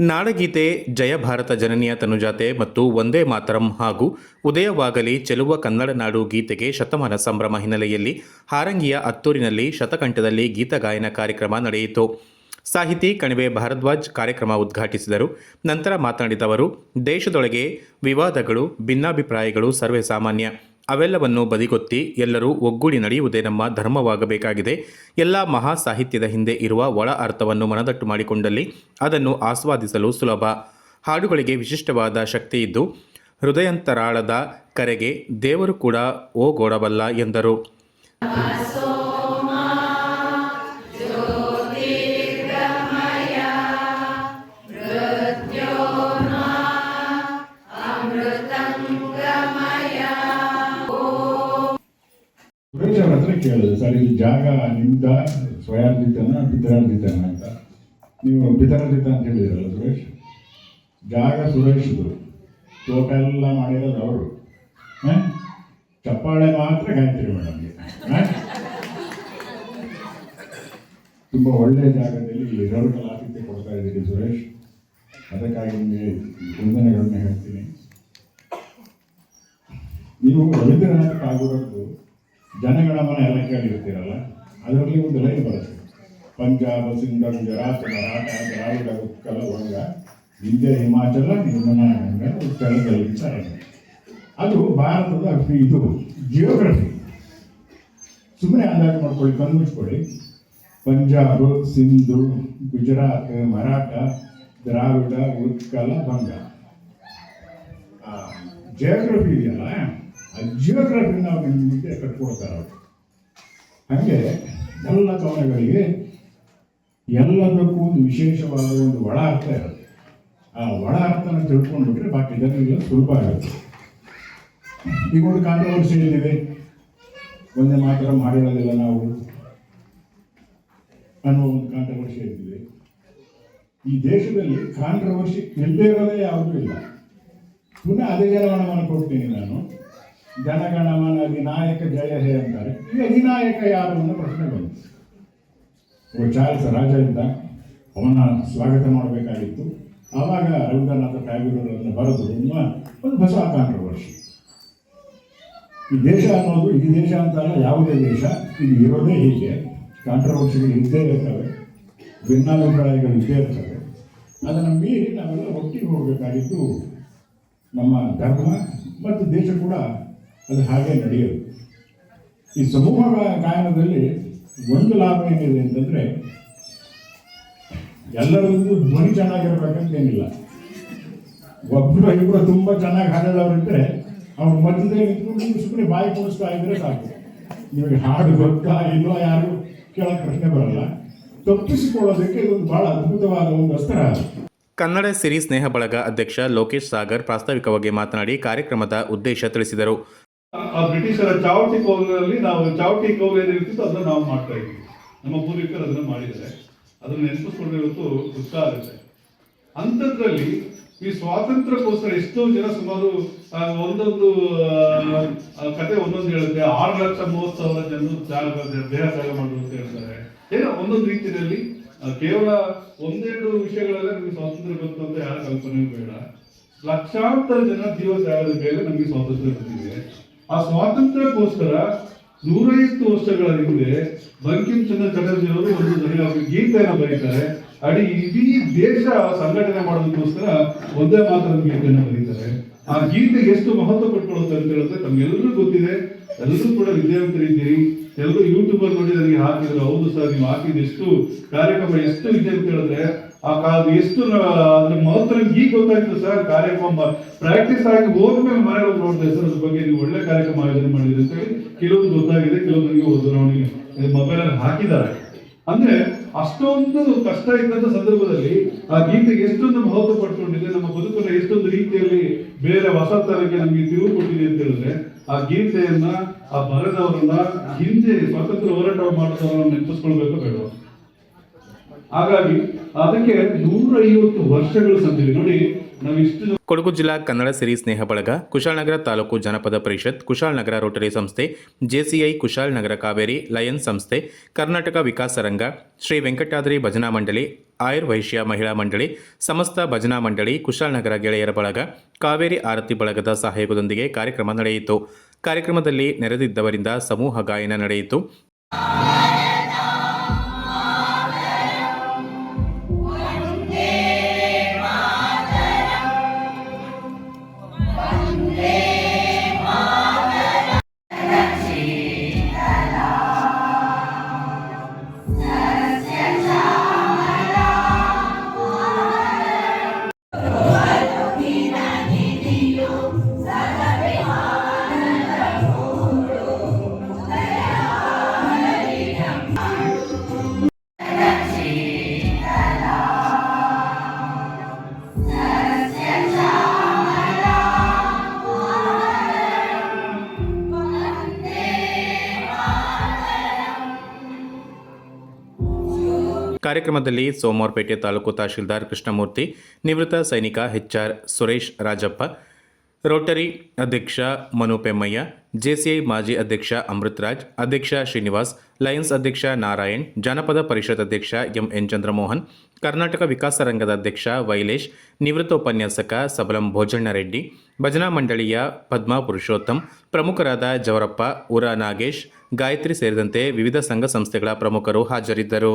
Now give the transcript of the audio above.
ನಾಡಗೀತೆ, ಜಯ ಭಾರತ ಜನನಿಯ ತನುಜಾತೆ ಮತ್ತು ಒಂದೇ ಮಾತರಂ ಹಾಗೂ ಉದಯವಾಗಲಿ ಚೆಲುವ ಕನ್ನಡ ನಾಡು ಗೀತೆಗೆ ಶತಮಾನ ಸಂಭ್ರಮ ಹಿನ್ನೆಲೆಯಲ್ಲಿ ಹಾರಂಗಿಯ ಅತ್ತೂರಿನಲ್ಲಿ ಶತಕಂಠದಲ್ಲಿ ಗೀತಗಾಯನ ಕಾರ್ಯಕ್ರಮ ನಡೆಯಿತು. ಸಾಹಿತಿ ಕಣಿವೆ ಭಾರದ್ವಾಜ್ ಕಾರ್ಯಕ್ರಮ ಉದ್ಘಾಟಿಸಿದರು. ನಂತರ ಮಾತನಾಡಿದ ಅವರು, ದೇಶದೊಳಗೆ ವಿವಾದಗಳು, ಭಿನ್ನಾಭಿಪ್ರಾಯಗಳು ಸರ್ವೇ ಸಾಮಾನ್ಯ. ಅವೆಲ್ಲವನ್ನು ಬದಿಗೊತ್ತಿ ಎಲ್ಲರೂ ಒಗ್ಗೂಡಿ ನಡೆಯುವುದೇ ನಮ್ಮ ಧರ್ಮವಾಗಬೇಕಾಗಿದೆ. ಎಲ್ಲ ಮಹಾ ಸಾಹಿತ್ಯದ ಹಿಂದೆ ಇರುವ ಒಳ ಅರ್ಥವನ್ನು ಮನದಟ್ಟು ಮಾಡಿಕೊಂಡಲ್ಲಿ ಅದನ್ನು ಆಸ್ವಾದಿಸಲು ಸುಲಭ. ಹಾಡುಗಳಿಗೆ ವಿಶಿಷ್ಟವಾದ ಶಕ್ತಿ ಇದ್ದು ಹೃದಯಂತರಾಳದ ಕರೆಗೆ ದೇವರು ಕೂಡ ಓಗೋಡಬಲ್ಲ ಎಂದರು. ಕೇಳಿದೆ ಸರ್, ಇದು ಜಾಗ ನಿಮ್ದ? ಸ್ವಯಾರ್ಜಿತನ, ಪಿತರಾರ್ಜಿತನ ಅಂತ? ನೀವು ಪಿತರಾರ್ಜಿತ ಅಂತ ಹೇಳಿದಿರಲ್ಲ ಸುರೇಶ್? ಜಾಗ ಸುರೇಶ್ದು. ತೋಟ ಎಲ್ಲ ಮಾಡಿರೋದು ಅವರು. ಚಪ್ಪಾಳೆ ಮಾತ್ರ ಗಾಯತ್ರಿ ಮೇಡಮ್ಗೆ ತುಂಬ ಒಳ್ಳೆಯ ಜಾಗದಲ್ಲಿ ಎರಡಕ್ಕಲ್ಲ ಆತಿಥ್ಯ ಕೊಡ್ತಾ ಇದ್ದೀರಿ ಸುರೇಶ್. ಅದಕ್ಕಾಗಿ ನಿಮಗೆ ವಂದನೆಗಳನ್ನ ಹೇಳ್ತೀನಿ. ನೀವು ರವೀಂದ್ರನಾಥ್ ಟಾಗೂರದ್ದು ಜನಗಣಮನ ಎಲ್ಲ ಕೇಳಿರ್ತೀರಲ್ಲ? ಅದರಲ್ಲಿ ಒಂದು ಲೈನ್ ಬರುತ್ತೆ. ಪಂಜಾಬ್ ಸಿಂಧ ಗುಜರಾತ್, ಮರಾಠ, ದ್ರಾವಿಡ, ಉತ್ಕಲ ವಂಗ ಹಿಂದೆ ಹಿಮಾಚಲ ನಿರ್ಮಲ ಗಂಗ ಉತ್ಕಲದಲ್ಲಿ ಸಾರಂಗ ಅದು ಭಾರತದ ಇದು ಜಿಯೋಗ್ರಫಿ ಸುಮ್ಮನೆ ಅಂದಾಜು ಮಾಡ್ಕೊಳ್ಳಿ, ಕಣ್ಮುಚ್ಕೊಳ್ಳಿ. ಪಂಜಾಬ್, ಸಿಂಧು, ಗುಜರಾತ್, ಮರಾಠ, ದ್ರಾವಿಡ, ಉತ್ಕಲ, ಬಂಗ. ಜಿಯೋಗ್ರಫಿ ಇದೆಯಲ್ಲ? ಜಿಯೋಗ್ರಫಿ ನಾವು ನಿಮಗೆ ಕಟ್ಕೊಡ್ತಾರೆ ಅವರು. ಹಾಗೆ ಎಲ್ಲ ಕವನಗಳಿಗೆ ಎಲ್ಲದಕ್ಕೂ ಒಂದು ವಿಶೇಷವಾದ ಒಂದು ಒಳ ಅರ್ಥ ಇರುತ್ತೆ. ಆ ಒಳ ಅರ್ಥನ ತಿಳ್ಕೊಂಡ್ಬಿಟ್ರೆ ಬಾಕಿ ಜನರಿಗೆ ಸುಲಭ ಆಗುತ್ತೆ. ಈಗ ಒಂದು ಕಾಂಟ್ರವರ್ಸಿ ಏನಿದೆ ಒಂದೇ ಮಾತ್ರ ಮಾಡಿರೋದಿಲ್ಲ ನಾವು. ಅನ್ನೋ ಒಂದು ಕಾಂಟ್ರವರ್ಸಿ ಏನಿದೆ ಈ ದೇಶದಲ್ಲಿ ಕಾಂಟ್ರವರ್ಸಿ ಇಲ್ಲದೇ ಇರೋದೇ ಯಾವುದೂ ಇಲ್ಲ. ಪುನಃ ಅದೇ ಜನಗಣಮನ ಕೊಡ್ತೀನಿ ನಾನು. ಜನಗಣಮನ ಅಧಿನಾಯಕ ಜಯ ಹೇ ಅಂತಾರೆ ಈ ಅಧಿನಾಯಕ ಯಾರು ಅನ್ನೋ ಪ್ರಶ್ನೆ ಬಂತು. ಒಬ್ಬ ಚಾರ್ಲ್ಸ್ ರಾಜ ಇದ್ದ ಅವನ ಸ್ವಾಗತ ಮಾಡಬೇಕಾಗಿತ್ತು. ಆವಾಗ ರವೀಂದ್ರನಾಥ ಟ್ಯಾಗೂರನ್ನು ಬರೆದು ನಿಮ್ಮ ಒಂದು ಹೊಸ ಕಾಂಟ್ರವರ್ಷಿ ಈ ದೇಶ ಅನ್ನೋದು, ಈ ದೇಶ ಅಂತಲ್ಲ ಯಾವುದೇ ದೇಶ, ಇದು ಇರೋದೇ ಹೀಗೆ. ಕಾಂಟ್ರವರ್ಸಿಗಳು ಇದ್ದೇ ಇರ್ತವೆ, ಭಿನ್ನಾಭಿಪ್ರಾಯಗಳು ಇದ್ದೇ ಇರ್ತವೆ. ಅದನ್ನು ಮೀರಿ ನಾವೆಲ್ಲ ಒಟ್ಟಿಗೆ ಹೋಗಬೇಕಾಗಿತ್ತು ನಮ್ಮ ಧರ್ಮ ಮತ್ತು ದೇಶ ಕೂಡ ಅದು ಹಾಗೆ ನಡೆಯುತ್ತೆ ಈ ಸಮೂಹ ಗಾಯನದಲ್ಲಿ ಒಂದು ಲಾಭ ಏನಿದೆ ಅಂತಂದರೆ, ಎಲ್ಲರಿಗೂ ಧ್ವನಿ ಚೆನ್ನಾಗಿರ್ಬೇಕಂತ ಏನಿಲ್ಲ. ಒಬ್ಬರು ಇಬ್ಬರು ತುಂಬ ಚೆನ್ನಾಗಿ ಹಾಡೋರಿದ್ರೆ ಅವ್ರ ಮಧ್ಯದಲ್ಲಿ ನಿಂತ್ಕೊಂಡು ಸುಮ್ಮನೆ ಬಾಯಿ ಕೊಡಿಸ್ತಾ ಇದ್ರೆ ಸಾಕು. ನಿಮಗೆ ಹಾಡು ಗೊತ್ತಾ ಇಲ್ಲೋ ಯಾರು ಕೇಳೋಕ್ಕೆ ಪ್ರಶ್ನೆ ಬರಲ್ಲ. ತಪ್ಪಿಸಿಕೊಳ್ಳೋದಕ್ಕೆ ಇದೊಂದು ಬಹಳ ಅದ್ಭುತವಾದ ಒಂದು ಅಸ್ತ್ರ ಕನ್ನಡ ಸಿರಿ ಸ್ನೇಹ ಬಳಗ ಅಧ್ಯಕ್ಷ ಲೋಕೇಶ್ ಸಾಗರ್ ಪ್ರಾಸ್ತಾವಿಕವಾಗಿ ಮಾತನಾಡಿ ಕಾರ್ಯಕ್ರಮದ ಉದ್ದೇಶ ತಿಳಿಸಿದರು. ಆ ಬ್ರಿಟಿಷರ ಚಾವಟಿ ಕೋಲಿನಲ್ಲಿ ನಾವು ಚಾವಟಿ ಕೋಲ್ ಏನಿರ್ತಿತ್ತು ಅದನ್ನ ನಾವು ಮಾಡ್ತಾ ಇದ್ವಿ ನಮ್ಮ ಪೂರ್ವಿಕರು ಅದನ್ನ ಮಾಡಿದ್ದಾರೆ. ಅದನ್ನ ನೆನಪಿಸ್ಕೊಂಡ್ರೆ ಇವತ್ತು ದುಃಖ ಆಗುತ್ತೆ. ಅಂಥದ್ರಲ್ಲಿ ಈ ಸ್ವಾತಂತ್ರ್ಯಕ್ಕೋಸ್ಕರ ಎಷ್ಟೋ ಜನ ಸುಮಾರು ಒಂದೊಂದು ಕತೆ ಒಂದೊಂದು ಹೇಳುತ್ತೆ. ಆರು ಲಕ್ಷ ಮೂವತ್ತು ಸಾವಿರ ಜನರು ತ್ಯಾಗ, ದೇಹ ತ್ಯಾಗ ಮಾಡುದು ಅಂತ ಹೇಳ್ತಾರೆ. ಏನೋ ಒಂದೊಂದು ರೀತಿಯಲ್ಲಿ ಕೇವಲ ಒಂದೆರಡು ವಿಷಯಗಳಲ್ಲೇ ನಮಗೆ ಸ್ವಾತಂತ್ರ್ಯ ಬಂತು ಅಂತ ಯಾರ ಕಲ್ಪನೆಯೂ ಬೇಡ. ಲಕ್ಷಾಂತರ ಜನ ಜೀವ ತ್ಯಾಗದ ಮೇಲೆ ನಮಗೆ ಸ್ವಾತಂತ್ರ್ಯ ಬಂದಿದೆ. ಆ ಸ್ವಾತಂತ್ರ್ಯಕ್ಕೋಸ್ಕರ ನೂರೈವತ್ತು ವರ್ಷಗಳ ಹಿಂದೆ ಬಂಕಿಂ ಚಂದ್ರ ಚಟರ್ಜಿ ಅವರು ಒಂದು ದಣಿಯಾಗಿ ಗೀತೆಯನ್ನು ಬರೀತಾರೆ. ಅಡಿ ಇಡೀ ದೇಶ ಸಂಘಟನೆ ಮಾಡೋದಕ್ಕೋಸ್ಕರ ಒಂದೇ ಮಾತ್ರ ಗೀತೆಯನ್ನು ಬರೀತಾರೆ. ಆ ಗೀತೆಗೆ ಎಷ್ಟು ಮಹತ್ವ ಕೊಟ್ಕೊಳ್ಳುತ್ತೆ ಅಂತ ಹೇಳಿದ್ರೆ ತಮ್ಗೆಲ್ಲರಿಗೂ ಗೊತ್ತಿದೆ. ಎಲ್ಲರೂ ಕೂಡ ವಿದ್ಯಾವಂತರಿದ್ದೀರಿ ಎಲ್ಲರೂ ಯೂಟ್ಯೂಬ್ ಅಲ್ಲಿ ನೋಡಿ ನನಗೆ ಹಾಕಿದ್ರು. ಹೌದು ಸರ್, ನೀವು ಹಾಕಿದ ಎಷ್ಟು ಕಾರ್ಯಕ್ರಮ, ಎಷ್ಟು ಇದೆ ಅಂತ ಹೇಳಿದ್ರೆ, ಆ ಕಾಲ ಎಷ್ಟು ಅದ್ರ ಮಹತ್ವ ಈಗ ಗೊತ್ತಾಯ್ತು ಸರ್. ಕಾರ್ಯಕ್ರಮ ಪ್ರಾಕ್ಟೀಸ್ ಆಗಿ ಹೋದ್ಮೇಲೆ ಮನೆ ಹೋಗಿ ನೋಡಿದೆ ಸರ್, ಅದ್ರ ಬಗ್ಗೆ ನೀವು ಒಳ್ಳೆ ಕಾರ್ಯಕ್ರಮ ಆಯೋಜನೆ ಮಾಡಿದ್ರಿ ಅಂತ ಹೇಳಿ ಕೆಲವೊಂದು ಗೊತ್ತಾಗಿದೆ ಕೆಲವೊಂದಿಗೆ ನೋಡಿ ಮೊಬೈಲ್ ಅಲ್ಲಿ ಹಾಕಿದ್ದಾರೆ. ಅಂದ್ರೆ ಅಷ್ಟೊಂದು ಕಷ್ಟ ಇದ್ದಂತ ಸಂದರ್ಭದಲ್ಲಿ ಆ ಗೀತೆಗೆ ಎಷ್ಟೊಂದು ಮಹತ್ವ ಪಡ್ಕೊಂಡಿದೆ, ನಮ್ಮ ಬದುಕನ್ನ ಎಷ್ಟೊಂದು ರೀತಿಯಲ್ಲಿ ಬೇರೆ ಹೊಸತನಕ್ಕೆ ನಮಗೆ ತಿರುವು ಕೊಟ್ಟಿದೆ ಅಂತ ಹೇಳಿದ್ರೆ ಆ ಗೀತೆಯನ್ನ, ಆ ಬರೆದವರನ್ನ ಹಿಂದೆ ಸ್ವಾತಂತ್ರ್ಯ ಹೋರಾಟ ಮಾಡಿದವರನ್ನ ನೆನಪಿಸ್ಕೊಳ್ಬೇಕು ಬೇಡ ಹಾಗಾಗಿ ಅದಕ್ಕೆ ನೂರ ಐವತ್ತು ವರ್ಷಗಳು ಸಂದಿವೆ. ನೋಡಿ, ನಾವಿಷ್ಟು ಕೊಡಗು ಜಿಲ್ಲಾ ಕನ್ನಡ ಸಿರಿ ಸ್ನೇಹ ಬಳಗ ಕುಶಾಲನಗರ ತಾಲೂಕು ಜನಪದ ಪರಿಷತ್ ಕುಶಾಲನಗರ ರೋಟರಿ ಸಂಸ್ಥೆ, ಜೆಸಿಐ ಕುಶಾಲನಗರ ಕಾವೇರಿ ಲಯನ್ಸ್ ಸಂಸ್ಥೆ, ಕರ್ನಾಟಕ ವಿಕಾಸ ರಂಗ ಶ್ರೀ ವೆಂಕಟಾದ್ರಿ ಭಜನಾ ಮಂಡಳಿ ಆಯುರ್ವೈಶ್ಯ ಮಹಿಳಾ ಮಂಡಳಿ, ಸಮಸ್ತ ಭಜನಾ ಮಂಡಳಿ ಕುಶಾಲನಗರ ಗೆಳೆಯರ ಬಳಗ, ಕಾವೇರಿ ಆರತಿ ಬಳಗದ ಸಹಯೋಗದೊಂದಿಗೆ ಕಾರ್ಯಕ್ರಮ ನಡೆಯಿತು. ಕಾರ್ಯಕ್ರಮದಲ್ಲಿ ನೆರೆದಿದ್ದವರಿಂದ ಸಮೂಹ ಗಾಯನ ನಡೆಯಿತು. ಕಾರ್ಯಕ್ರಮದಲ್ಲಿ ಸೋಮವಾರಪೇಟೆ ತಾಲೂಕು ತಹಶೀಲ್ದಾರ್ ಕೃಷ್ಣಮೂರ್ತಿ, ನಿವೃತ್ತ ಸೈನಿಕ ಎಚ್ಆರ್ ಸುರೇಶ್ ರಾಜಪ್ಪ, ರೋಟರಿ ಅಧ್ಯಕ್ಷ ಮನು ಪೆಮ್ಮಯ್ಯ ಜೆಸಿಐ ಮಾಜಿ ಅಧ್ಯಕ್ಷ ಅಮೃತರಾಜ್, ಅಧ್ಯಕ್ಷ ಶ್ರೀನಿವಾಸ್, ಲಯನ್ಸ್ ಅಧ್ಯಕ್ಷ ನಾರಾಯಣ್, ಜಾನಪದ ಪರಿಷತ್ ಅಧ್ಯಕ್ಷ ಎಂ ಎನ್ ಚಂದ್ರಮೋಹನ್, ಕರ್ನಾಟಕ ವಿಕಾಸ ರಂಗದ ಅಧ್ಯಕ್ಷ ವೈಲೇಶ್ ನಿವೃತ್ತ ಉಪನ್ಯಾಸಕ ಸಬಲಂ ಭೋಜಣ್ಣ ರೆಡ್ಡಿ ಭಜನಾ ಮಂಡಳಿಯ ಪದ್ಮಾ ಪುರುಷೋತ್ತಮ್, ಪ್ರಮುಖರಾದ ಜವರಪ್ಪ, ಉರ ನಾಗೇಶ್, ಗಾಯತ್ರಿ ಸೇರಿದಂತೆ ವಿವಿಧ ಸಂಘ ಸಂಸ್ಥೆಗಳ ಪ್ರಮುಖರು ಹಾಜರಿದ್ದರು.